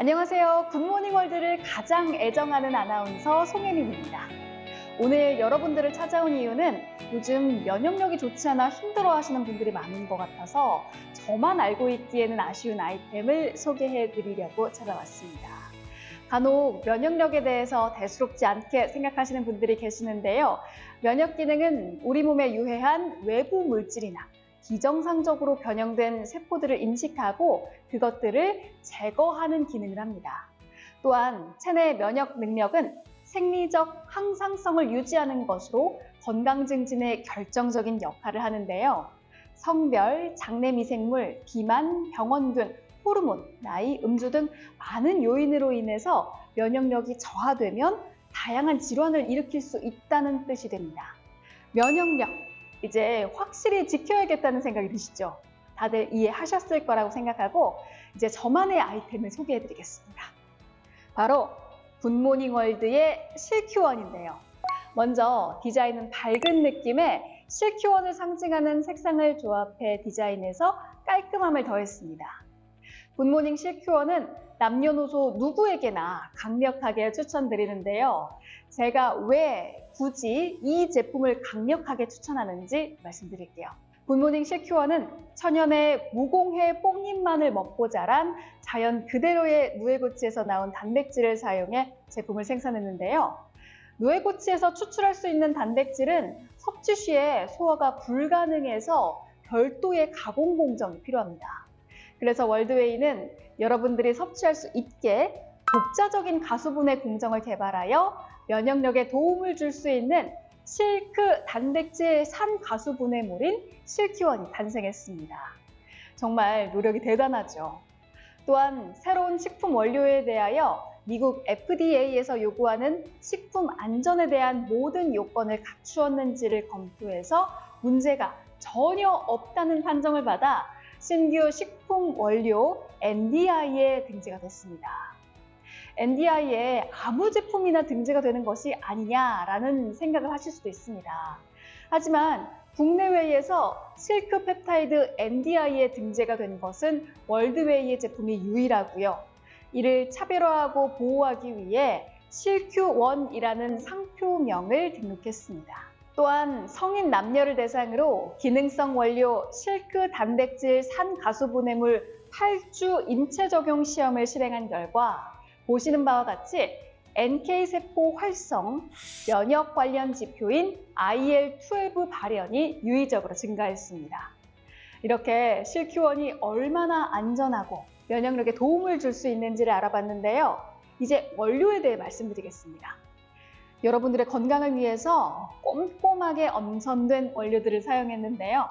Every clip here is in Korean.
안녕하세요. 굿모닝 월드를 가장 애정하는 아나운서 송혜민입니다. 오늘 여러분들을 찾아온 이유는 요즘 면역력이 좋지 않아 힘들어 하시는 분들이 많은 것 같아서 저만 알고 있기에는 아쉬운 아이템을 소개해 드리려고 찾아왔습니다. 간혹 면역력에 대해서 대수롭지 않게 생각하시는 분들이 계시는데요. 면역 기능은 우리 몸에 유해한 외부 물질이나 비정상적으로 변형된 세포들을 인식하고 그것들을 제거하는 기능을 합니다. 또한 체내 면역 능력은 생리적 항상성을 유지하는 것으로 건강 증진에 결정적인 역할을 하는데요. 성별, 장내 미생물, 비만, 병원균, 호르몬, 나이, 음주 등 많은 요인으로 인해서 면역력이 저하되면 다양한 질환을 일으킬 수 있다는 뜻이 됩니다. 면역력, 이제 확실히 지켜야겠다는 생각이 드시죠? 다들 이해하셨을 거라고 생각하고 이제 저만의 아이템을 소개해 드리겠습니다. 바로 굿모닝 월드의 실큐원인데요. 먼저 디자인은 밝은 느낌의 실큐원을 상징하는 색상을 조합해 디자인해서 깔끔함을 더했습니다. 굿모닝 실큐원은 남녀노소 누구에게나 강력하게 추천드리는데요. 제가 왜 굳이 이 제품을 강력하게 추천하는지 말씀드릴게요. 굿모닝 실큐어는 천연의 무공해 뽕잎만을 먹고 자란 자연 그대로의 누에고치에서 나온 단백질을 사용해 제품을 생산했는데요. 누에고치에서 추출할 수 있는 단백질은 섭취 시에 소화가 불가능해서 별도의 가공 공정이 필요합니다. 그래서 월드웨이는 여러분들이 섭취할 수 있게 독자적인 가수분해 공정을 개발하여 면역력에 도움을 줄 수 있는 실크 단백질 산 가수분해물인 실키원이 탄생했습니다. 정말 노력이 대단하죠. 또한 새로운 식품 원료에 대하여 미국 FDA에서 요구하는 식품 안전에 대한 모든 요건을 갖추었는지를 검토해서 문제가 전혀 없다는 판정을 받아 신규 식품 원료 NDI에 등재가 됐습니다. NDI에 아무 제품이나 등재가 되는 것이 아니냐라는 생각을 하실 수도 있습니다. 하지만 국내외에서 실크 펩타이드 NDI에 등재가 된 것은 월드웨이의 제품이 유일하고요. 이를 차별화하고 보호하기 위해 실큐원이라는 상표명을 등록했습니다. 또한 성인 남녀를 대상으로 기능성 원료 실크 단백질 산 가수분해물 8주 인체 적용 시험을 실행한 결과 보시는 바와 같이 NK세포 활성, 면역 관련 지표인 IL-12 발현이 유의적으로 증가했습니다. 이렇게 실큐원이 얼마나 안전하고 면역력에 도움을 줄 수 있는지를 알아봤는데요. 이제 원료에 대해 말씀드리겠습니다. 여러분들의 건강을 위해서 꼼꼼하게 엄선된 원료들을 사용했는데요.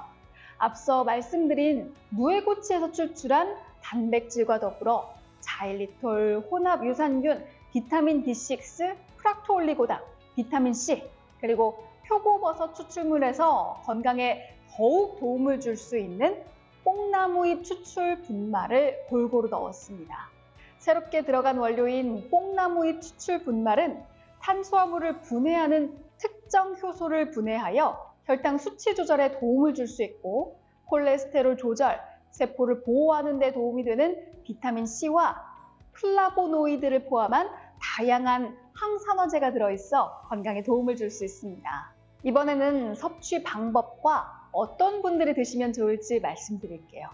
앞서 말씀드린 누에고치에서 추출한 단백질과 더불어 자일리톨, 혼합 유산균, 비타민 B6, 프락토올리고당, 비타민 C, 그리고 표고버섯 추출물에서 건강에 더욱 도움을 줄 수 있는 뽕나무잎 추출 분말을 골고루 넣었습니다. 새롭게 들어간 원료인 뽕나무잎 추출 분말은 탄수화물을 분해하는 특정 효소를 분해하여 혈당 수치 조절에 도움을 줄 수 있고 콜레스테롤 조절, 세포를 보호하는 데 도움이 되는 비타민 C와 플라보노이드를 포함한 다양한 항산화제가 들어있어 건강에 도움을 줄 수 있습니다. 이번에는 섭취 방법과 어떤 분들이 드시면 좋을지 말씀드릴게요.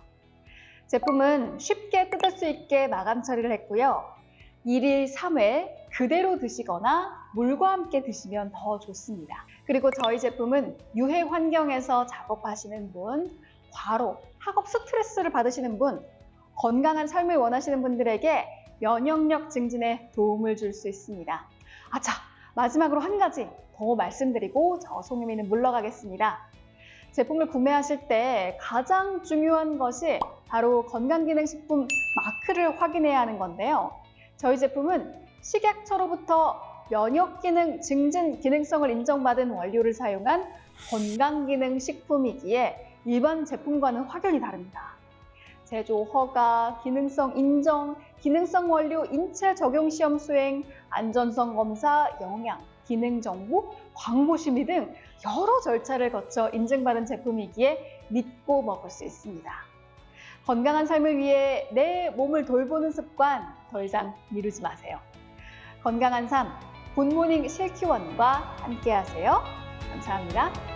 제품은 쉽게 뜯을 수 있게 마감 처리를 했고요. 1일 3회 그대로 드시거나 물과 함께 드시면 더 좋습니다. 그리고 저희 제품은 유해 환경에서 작업하시는 분, 과로, 학업 스트레스를 받으시는 분, 건강한 삶을 원하시는 분들에게 면역력 증진에 도움을 줄 수 있습니다. 아차! 마지막으로 한 가지 더 말씀드리고 저 송유미는 물러가겠습니다. 제품을 구매하실 때 가장 중요한 것이 바로 건강기능식품 마크를 확인해야 하는 건데요. 저희 제품은 식약처로부터 면역 기능 증진 기능성을 인정받은 원료를 사용한 건강 기능 식품이기에 일반 제품과는 확연히 다릅니다. 제조 허가, 기능성 인정, 기능성 원료 인체 적용 시험 수행, 안전성 검사, 영양, 기능 정보, 광고 심의 등 여러 절차를 거쳐 인증받은 제품이기에 믿고 먹을 수 있습니다. 건강한 삶을 위해 내 몸을 돌보는 습관 더 이상 미루지 마세요. 건강한 삶, 굿모닝 실키원과 함께 하세요. 감사합니다.